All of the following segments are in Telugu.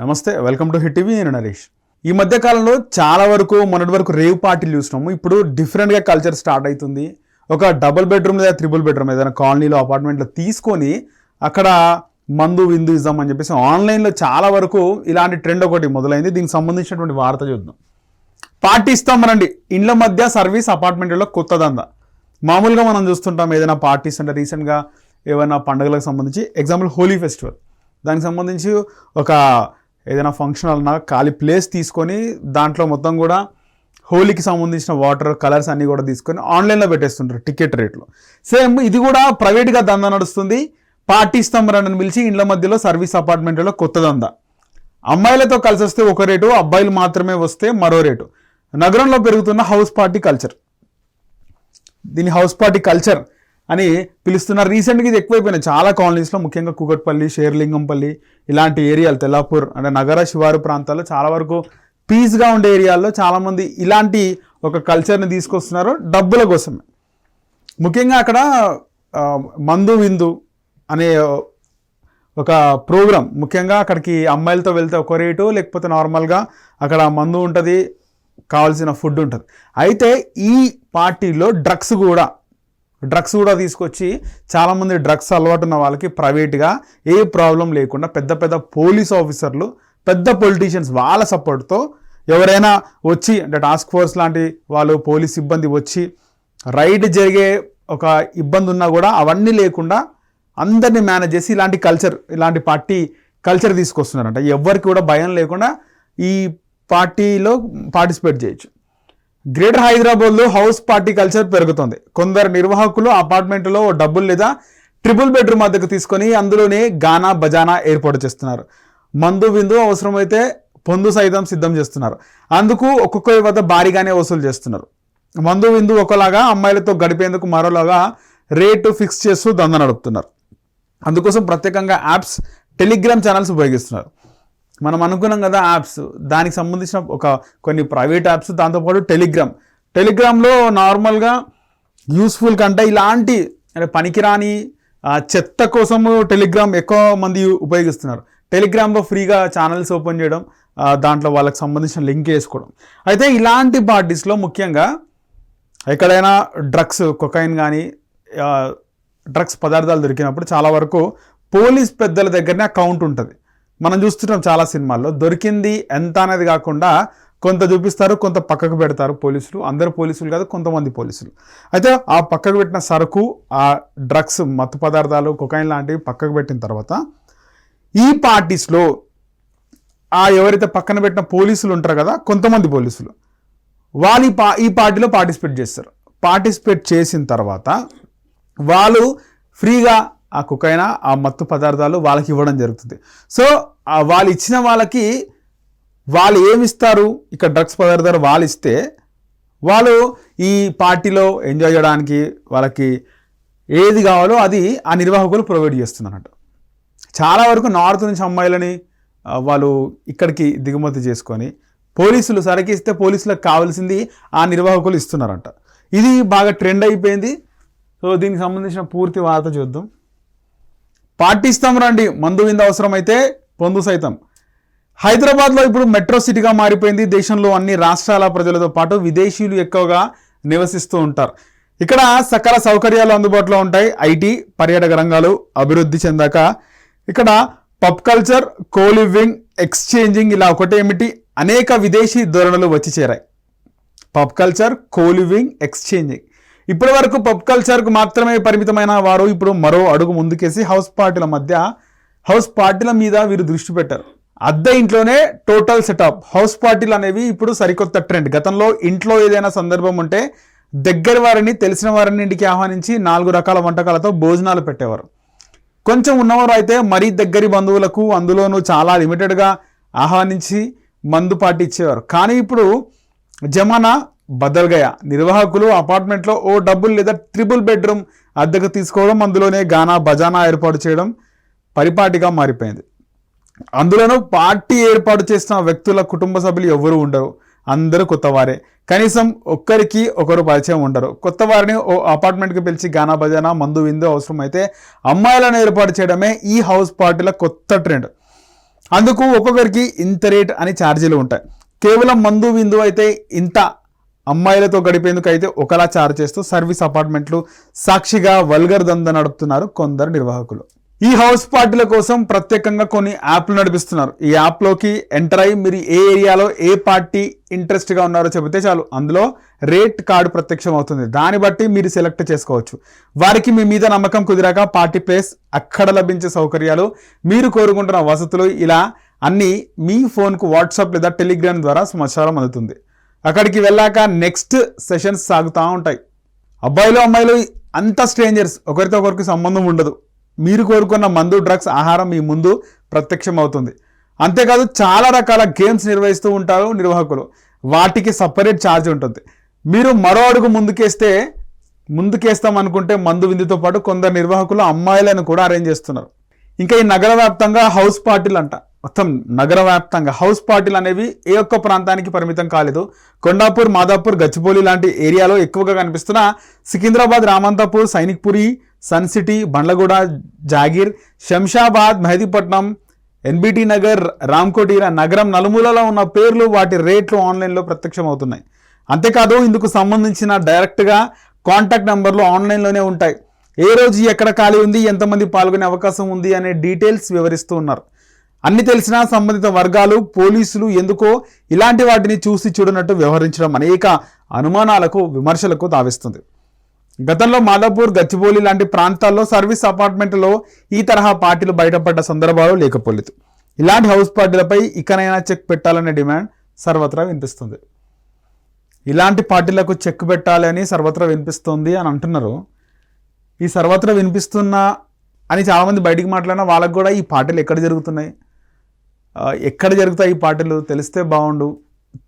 నమస్తే వెల్కమ్ టు హిట్ టీవీ నేను నరేష్. ఈ మధ్య కాలంలో చాలా వరకు మొన్నటి వరకు రేవ్ పార్టీలు చూసినాము. ఇప్పుడు డిఫరెంట్గా కల్చర్ స్టార్ట్ అవుతుంది. ఒక డబుల్ బెడ్రూమ్ లేదా త్రిబుల్ బెడ్రూమ్ ఏదైనా కాలనీలో అపార్ట్మెంట్లో తీసుకొని అక్కడ మందు విందు ఇద్దాం అని చెప్పేసి ఆన్లైన్లో చాలా వరకు ఇలాంటి ట్రెండ్ ఒకటి మొదలైంది. దీనికి సంబంధించినటువంటి వార్త చూద్దాం. పార్టీ ఇస్తాం ఇండ్ల మధ్య సర్వీస్ అపార్ట్మెంట్లో కొత్త దందా మామూలుగా మనం చూస్తుంటాం ఏదైనా పార్టీస్ అంటే రీసెంట్గా ఏమైనా పండుగలకు సంబంధించి ఎగ్జాంపుల్ హోలీ ఫెస్టివల్. దానికి సంబంధించి ఒక ఏదైనా ఫంక్షన్ అన్నా ఖాళీ ప్లేస్ తీసుకొని దాంట్లో మొత్తం కూడా హోలీకి సంబంధించిన వాటర్ కలర్స్ అన్నీ కూడా తీసుకొని ఆన్లైన్లో పెట్టేస్తుంటారు టికెట్ రేట్లు సేమ్ ఇది కూడా ప్రైవేట్గా దందా నడుస్తుంది. పార్టీ ఇస్తాం పిలిచి ఇండ్ల మధ్యలో సర్వీస్ అపార్ట్మెంట్లో కొత్త దందా. అమ్మాయిలతో కలిసి వస్తే ఒక రేటు అబ్బాయిలు మాత్రమే వస్తే మరో రేటు. నగరంలో పెరుగుతున్న హౌస్ పార్టీ కల్చర్ దీని హౌస్ పార్టీ కల్చర్ అని పిలుస్తున్నారు. రీసెంట్గా ఇది ఎక్కువైపోయినాయి. చాలా కాలనీస్లో ముఖ్యంగా కూకట్పల్లి షేర్లింగంపల్లి ఇలాంటి ఏరియాలు తెల్లాపూర్ అంటే నగర శివారు ప్రాంతాల్లో చాలా వరకు పీస్గా ఉండే ఏరియాల్లో చాలామంది ఇలాంటి ఒక కల్చర్ని తీసుకొస్తున్నారు డబ్బుల కోసమే. ముఖ్యంగా అక్కడ మందు విందు అనే ఒక ప్రోగ్రామ్ ముఖ్యంగా అక్కడికి అమ్మాయిలతో వెళ్తే ఒక రేటు లేకపోతే నార్మల్గా అక్కడ మందు ఉంటుంది కావాల్సిన ఫుడ్ ఉంటుంది. అయితే ఈ పార్టీలో డ్రగ్స్ కూడా డ్రగ్స్ కూడా తీసుకొచ్చి చాలామంది డ్రగ్స్ అలవాటు ఉన్న వాళ్ళకి ప్రైవేట్గా ఏ ప్రాబ్లం లేకుండా పెద్ద పెద్ద పోలీస్ ఆఫీసర్లు పెద్ద పొలిటీషియన్స్ వాళ్ళ సపోర్ట్తో ఎవరైనా వచ్చి అంటే టాస్క్ ఫోర్స్ లాంటి వాళ్ళు పోలీస్ సిబ్బంది వచ్చి రైడ్ జరిగే ఒక ఇబ్బంది ఉన్నా కూడా అవన్నీ లేకుండా అందరినీ మేనేజ్ చేసి ఇలాంటి కల్చర్ ఇలాంటి పార్టీ కల్చర్ తీసుకొస్తున్నారంట ఎవరికి కూడా భయం లేకుండా ఈ పార్టీలో పార్టిసిపేట్ చేయొచ్చు. గ్రేటర్ హైదరాబాద్లో హౌస్ పార్టీ కల్చర్ పెరుగుతుంది. కొందరు నిర్వాహకులు అపార్ట్మెంట్లో డబ్బులు లేదా ట్రిపుల్ బెడ్రూమ్ అద్దెకు తీసుకొని అందులోనే గానా బజానా ఏర్పాటు చేస్తున్నారు. మందు విందు అవసరమైతే పొందు సైతం సిద్ధం చేస్తున్నారు. అందుకు ఒక్కొక్కరి వద్ద భారీగానే వసూలు చేస్తున్నారు. మందు విందు ఒకలాగా అమ్మాయిలతో గడిపేందుకు మరోలాగా రేటు ఫిక్స్ చేస్తూ దంద నడుపుతున్నారు అందుకోసం ప్రత్యేకంగా యాప్స్ టెలిగ్రామ్ ఛానల్స్ ఉపయోగిస్తున్నారు. మనం అనుకున్నాం కదా యాప్స్ దానికి సంబంధించిన ఒక కొన్ని ప్రైవేట్ యాప్స్ దాంతోపాటు టెలిగ్రామ్ టెలిగ్రామ్లో నార్మల్గా యూస్ఫుల్ కంటే ఇలాంటి అంటే పనికిరాని చెత్త కోసము టెలిగ్రామ్ ఎక్కువ మంది ఉపయోగిస్తున్నారు. టెలిగ్రామ్లో ఫ్రీగా ఛానల్స్ ఓపెన్ చేయడం దాంట్లో వాళ్ళకి సంబంధించిన లింక్ వేసుకోవడం. అయితే ఇలాంటి పార్టీస్లో ముఖ్యంగా ఎక్కడైనా డ్రగ్స్ కొకైన్ కానీ డ్రగ్స్ పదార్థాలు దొరికినప్పుడు చాలా వరకు పోలీస్ పెద్దల దగ్గరనే అకౌంట్ ఉంటుంది. మనం చూస్తున్నాం చాలా సినిమాల్లో దొరికింది ఎంత అనేది కాకుండా కొంత చూపిస్తారు కొంత పక్కకు పెడతారు పోలీసులు. అందరు పోలీసులు కాదు కొంతమంది పోలీసులు. అయితే ఆ పక్కకు పెట్టిన సరుకు ఆ డ్రగ్స్ మత్తు పదార్థాలు కొకైన్ లాంటివి పక్కకు పెట్టిన తర్వాత ఈ పార్టీస్లో ఆ ఎవరైతే పక్కన పెట్టిన పోలీసులు ఉంటారు కదా కొంతమంది పోలీసులు వాళ్ళు ఈ పా ఈ పార్టీలో పార్టిసిపేట్ చేస్తారు. పార్టిసిపేట్ చేసిన తర్వాత వాళ్ళు ఫ్రీగా ఆ కుకైనా ఆ మత్తు పదార్థాలు వాళ్ళకి ఇవ్వడం జరుగుతుంది. సో వాళ్ళు ఇచ్చిన వాళ్ళకి వాళ్ళు ఏమిస్తారు? ఇక్కడ డ్రగ్స్ పదార్థాలు వాళ్ళు ఇస్తే వాళ్ళు ఈ పార్టీలో ఎంజాయ్ చేయడానికి వాళ్ళకి ఏది కావాలో అది ఆ నిర్వాహకులు ప్రొవైడ్ చేస్తున్నారు చాలా వరకు నార్త్ నుంచి అమ్మాయిలని వాళ్ళు ఇక్కడికి దిగుమతి చేసుకొని పోలీసులు సరికిస్తే పోలీసులకు కావాల్సింది ఆ నిర్వాహకులు ఇస్తున్నారంట. ఇది బాగా ట్రెండ్ అయిపోయింది. సో దీనికి సంబంధించిన పూర్తి వార్త చూద్దాం. పాటిస్తాం రండి. మందు వింద అవసరమైతే పొందు సైతం. హైదరాబాద్లో ఇప్పుడు మెట్రో సిటీగా మారిపోయింది. దేశంలో అన్ని రాష్ట్రాల ప్రజలతో పాటు విదేశీయులు ఎక్కువగా నివసిస్తూ ఉంటారు. ఇక్కడ సకల సౌకర్యాలు అందుబాటులో ఉంటాయి. ఐటీ పర్యాటక రంగాలు అభివృద్ధి చెందాక ఇక్కడ పబ్ కల్చర్ కోలివింగ్ ఎక్స్చేంజింగ్ ఇలా ఒకటేమిటి అనేక విదేశీ ధోరణులు వచ్చి చేరాయి. Pub culture coliving exchanging. ఇప్పటి వరకు పబ్ కల్చర్కు మాత్రమే పరిమితమైన వారు ఇప్పుడు మరో అడుగు ముందుకేసి హౌస్ పార్టీల మధ్య హౌస్ పార్టీల మీద వీరు దృష్టి పెట్టారు. అద్దె ఇంట్లోనే టోటల్ సెటప్ హౌస్ పార్టీలు అనేవి ఇప్పుడు సరికొత్త ట్రెండ్ గతంలో ఇంట్లో ఏదైనా సందర్భం ఉంటే దగ్గర వారిని తెలిసిన వారిని ఇంటికి ఆహ్వానించి నాలుగు రకాల వంటకాలతో భోజనాలు పెట్టేవారు. కొంచెం ఉన్నవారు అయితే మరీ దగ్గరి బంధువులకు అందులోనూ చాలా లిమిటెడ్గా ఆహ్వానించి మందు పార్టీ ఇచ్చేవారు. కానీ ఇప్పుడు జమానా బదల్గయ. నిర్వాహకులు అపార్ట్మెంట్లో ఓ డబ్బులు లేదా ట్రిపుల్ బెడ్రూమ్ అద్దెకు తీసుకోవడం అందులోనే గానా బజానా ఏర్పాటు చేయడం పరిపాటిగా మారిపోయింది. అందులోనూ పార్టీ ఏర్పాటు చేసిన వ్యక్తుల కుటుంబ సభ్యులు ఎవరు ఉండరు. అందరూ కొత్తవారే. కనీసం ఒక్కరికి ఒకరు పరిచయం ఉండరు. కొత్త వారిని ఓ అపార్ట్మెంట్కి పిలిచి గానా బజానా మందు విందు అవసరమైతే అమ్మాయిలను ఏర్పాటు చేయడమే ఈ హౌస్ పార్టీల కొత్త ట్రెండ్. అందుకు ఒక్కొక్కరికి ఇంత రేట్ అని ఛార్జీలు ఉంటాయి. కేవలం మందు విందు అయితే ఇంత అమ్మాయిలతో గడిపేందుకు అయితే ఒకలా చార్జ్ చేస్తూ సర్వీస్ అపార్ట్మెంట్లు సాక్షిగా వల్గర్ దంద నడుపుతున్నారు కొందరు నిర్వాహకులు. ఈ హౌస్ పార్టీల కోసం ప్రత్యేకంగా కొన్ని యాప్లు నడిపిస్తున్నారు. ఈ యాప్లోకి ఎంటర్ అయ్యి మీరు ఏ ఏరియాలో ఏ పార్టీ ఇంట్రెస్ట్గా ఉన్నారో చెబితే చాలు. అందులో రేట్ కార్డు ప్రత్యక్షం అవుతుంది. దాన్ని బట్టి మీరు సెలెక్ట్ చేసుకోవచ్చు. వారికి మీ మీద నమ్మకం కుదిరాక పార్టీ ప్లేస్ అక్కడ లభించే సౌకర్యాలు మీరు కోరుకుంటున్న వసతులు ఇలా అన్నీ మీ ఫోన్కు వాట్సాప్ లేదా టెలిగ్రామ్ ద్వారా సమాచారం అందుతుంది. అక్కడికి వెళ్ళాక నెక్స్ట్ సెషన్స్ సాగుతూ ఉంటాయి. అబ్బాయిలు అమ్మాయిలు అంత స్ట్రేంజర్స్ ఒకరితో ఒకరికి సంబంధం ఉండదు. మీరు కోరుకున్న మందు డ్రగ్స్ ఆహారం మీ ముందు ప్రత్యక్షం అవుతుంది అంతేకాదు చాలా రకాల గేమ్స్ నిర్వహిస్తూ ఉంటారు నిర్వాహకులు. వాటికి సపరేట్ ఛార్జ్ ఉంటుంది. మీరు మరో అడుగు ముందుకేస్తే ముందుకేస్తాం అనుకుంటే మందు విందుతో పాటు కొందరు నిర్వాహకులు అమ్మాయిలను కూడా అరేంజ్ చేస్తున్నారు. ఇంకా ఈ నగర వ్యాప్తంగా హౌస్ పార్టీలు అంట మొత్తం నగర వ్యాప్తంగా హౌస్ పార్టీలు అనేవి ఏ ఒక్క ప్రాంతానికి పరిమితం కాలేదు. కొండాపూర్ మాదాపూర్ గచ్చిబౌలి లాంటి ఏరియాలో ఎక్కువగా కనిపిస్తున్న Secunderabad Ramanthapur Sainikpuri sun city Bandlaguda Jagir Shamshabad Mehdipatnam N B T Nagar Ramkoti ఇలా నగరం నలుమూలలో ఉన్న పేర్లు వాటి రేట్లు ఆన్లైన్లో ప్రత్యక్షం అవుతున్నాయి అంతేకాదు ఇందుకు సంబంధించిన డైరెక్ట్గా కాంటాక్ట్ నెంబర్లు ఆన్లైన్లోనే ఉంటాయి. ఏ రోజు ఎక్కడ ఖాళీ ఉంది ఎంతమంది పాల్గొనే అవకాశం ఉంది అనే డీటెయిల్స్ వివరిస్తూ ఉన్నారు. అన్ని తెలిసిన సంబంధిత వర్గాలు పోలీసులు ఎందుకో ఇలాంటి వాటిని చూసి చూడనట్టు వ్యవహరించడం అనేక అనుమానాలకు విమర్శలకు తావిస్తుంది గతంలో మాదాపూర్ గచ్చిబౌలి లాంటి ప్రాంతాల్లో సర్వీస్ అపార్ట్మెంట్లో ఈ తరహా పార్టీలు బయటపడ్డ సందర్భాలు లేకపోలేదు. ఇలాంటి హౌస్ పార్టీలపై ఇకనైనా చెక్ పెట్టాలనే డిమాండ్ సర్వత్రా వినిపిస్తుంది. ఇలాంటి పార్టీలకు చెక్ పెట్టాలి అని సర్వత్రా వినిపిస్తుంది అని అంటున్నారు. ఈ సర్వత్రా వినిపిస్తున్న అని చాలామంది బయటికి మాట్లాడినా వాళ్ళకు కూడా ఈ పార్టీలు ఎక్కడ జరుగుతున్నాయి? ఎక్కడ జరుగుతాయి ఈ పార్టీలు తెలిస్తే బాగుండు.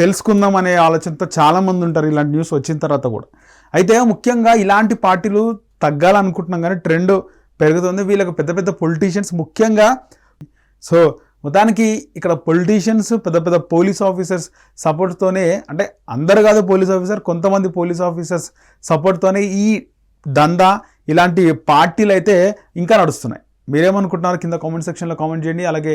తెలుసుకుందాం అనే ఆలోచనతో చాలామంది ఉంటారు ఇలాంటి న్యూస్ వచ్చిన తర్వాత కూడా. అయితే ముఖ్యంగా ఇలాంటి పార్టీలు తగ్గాలనుకుంటున్నాం కానీ ట్రెండ్ పెరుగుతుంది. వీళ్ళకి పెద్ద పెద్ద పొలిటీషియన్స్ ముఖ్యంగా సో మొత్తానికి ఇక్కడ పొలిటీషియన్స్ పెద్ద పెద్ద పోలీస్ ఆఫీసర్స్ సపోర్ట్తోనే అంటే అందరు కాదు పోలీస్ ఆఫీసర్ కొంతమంది పోలీస్ ఆఫీసర్స్ సపోర్ట్తోనే ఈ దందా ఇలాంటి పార్టీలు అయితే ఇంకా నడుస్తున్నాయి. మీరేమనుకుంటున్నారు? కింద కామెంట్ సెక్షన్లో కామెంట్ చేయండి. అలాగే